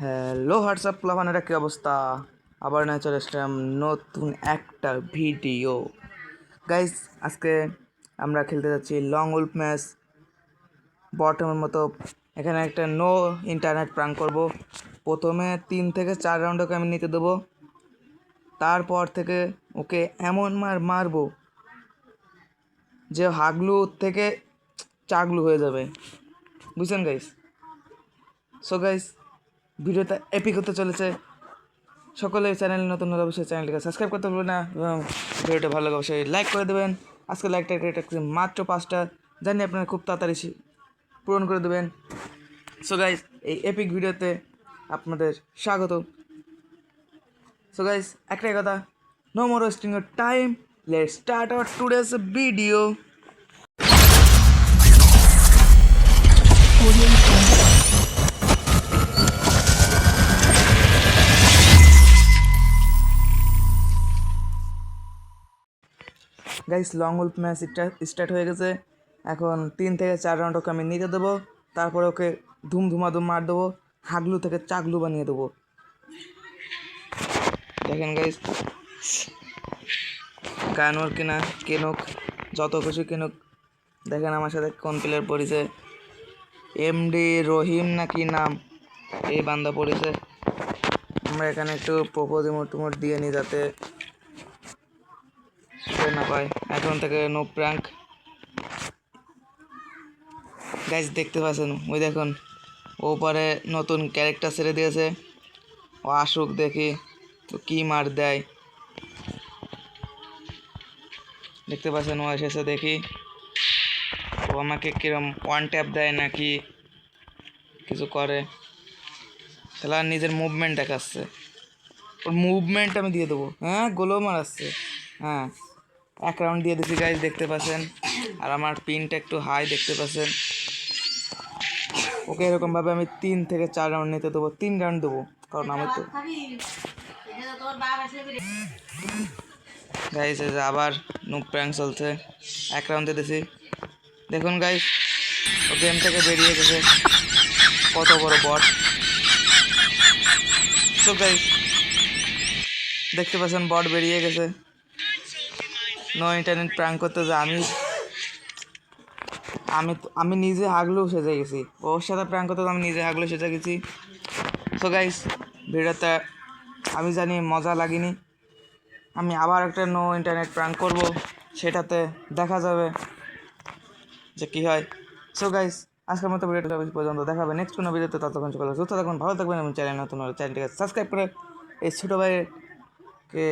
Hello, WhatsApp প্লাবানের কি অবস্থা? আবার না চলে আসলাম নতুন একটা ভিডিও। গাইস আজকে আমরা খেলতে যাচ্ছি লং উল্ফ ম্যাচ বটমের মতো, এখানে একটা নো ইন্টারনেট প্রাং করব। প্রথমে তিন থেকে চার রাউন্ড ওকে আমি নিতে দেবো। তারপর থেকে ওকে এমন মার মারবো যে হাগলু থেকে চাগলু হয়ে যাবে। বুঝছেন গাইস সো গাইস ভিডিওটা এপিক হতে চলেছে। সকলে চ্যানেল নতুন হলে অবশ্যই চ্যানেলটিকে সাবস্ক্রাইব করতে ভুলবেন না এবং ভিডিওটা ভালো লাগে অবশ্যই লাইক করে দেবেন। আজকে লাইকটা এটা মাত্র পাঁচটা। জানি আপনারা খুব তাড়াতাড়ি পূরণ করে দেবেন। সো গাইস এই এপিক ভিডিওতে আপনাদের স্বাগত। সো গাইস একটাই কথা no more wasting your time let start our today's video guys lone wolf match start হয়ে গেছে। এখন তিন থেকে চার রাউন্ড ওকে আমি নিতে দেবো। তারপরে ওকে ধুম ধুমাধুম মার দেবো। হাগলু থেকে চাগলু বানিয়ে দেবো। দেখেন গাইস গানওয়ার কিনা, কেনুক, যত খুশি কেনুক। দেখেন আমার সাথে কোন প্লেয়ার পড়েছে। এমডি রহিম নাকি নাম? এই বান্দা পড়েছে। আমরা এখানে একটু প্রপোজ ইমোট টিমোট দিয়ে নিই যাতে সে না পায় এখন থেকে নো প্র্যাঙ্ক গাইজ দেখতে পাচ্ছেন? ওই দেখুন, ও পরে নতুন ক্যারেক্টার ছেড়ে দিয়েছে। ও আসুক দেখি, তো কি মার দেয়। দেখতে পাচ্ছেন? ও এসেছে দেখি। ও আমাকে কিরম ওয়ান ট্যাপ দেয় নাকি কিছু করে। তাহলে নিজের মুভমেন্ট দেখাচ্ছে। ওর মুভমেন্ট আমি দিয়ে দেবো। হ্যাঁ গোলও মারাচ্ছে। হ্যাঁ। এক রাউন্ড দিয়ে দিচ্ছি গাইজ দেখতে পাচ্ছেন? আর আমার পিনটা একটু হাই দেখতে পাচ্ছেন। ওকে এরকমভাবে আমি তিন থেকে চার রাউন্ড নিতে দেবো, তিন রাউন্ড দেবো। কারণ আমার তো গাইজ আবার নুক প্র্যাঙ্ক চলছে। এক রাউন্ড দিয়ে দিছি। দেখুন গাইজ ও গেম থেকে বেরিয়ে গেছে। কত বড় বট তো গাইজ দেখতে পাচ্ছেন বট বেরিয়ে গেছে। নো ইন্টারনেট প্র্যাঙ্ক করতে যে আমি আমি আমি নিজে হাগলেও সেজে গেছি। ওর সাথে প্র্যাঙ্ক করতে আমি নিজে হাগলেও সেজে গেছি। সো গাইস ভিডিওতে আমি জানি মজা লাগেনি। আমি আবার একটা নো ইন্টারনেট প্র্যাঙ্ক করব, সেটাতে দেখা যাবে যে কী হয়। সো গাইস আজকের মতো ভিডিওটা পর্যন্ত। দেখাবে নেক্সট কোনো ভিডিওতে। ততক্ষণ সকালে সুস্থ থাকুন, ভালো থাকবেন এবং চ্যানেল নতুন চ্যানেলটিকে সাবস্ক্রাইব করে এই ছোটো ভাইকে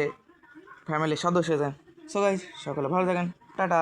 ফ্যামিলির সদস্য দেন। সো গাইজ সকলে ভালো থাকেন। টাটা।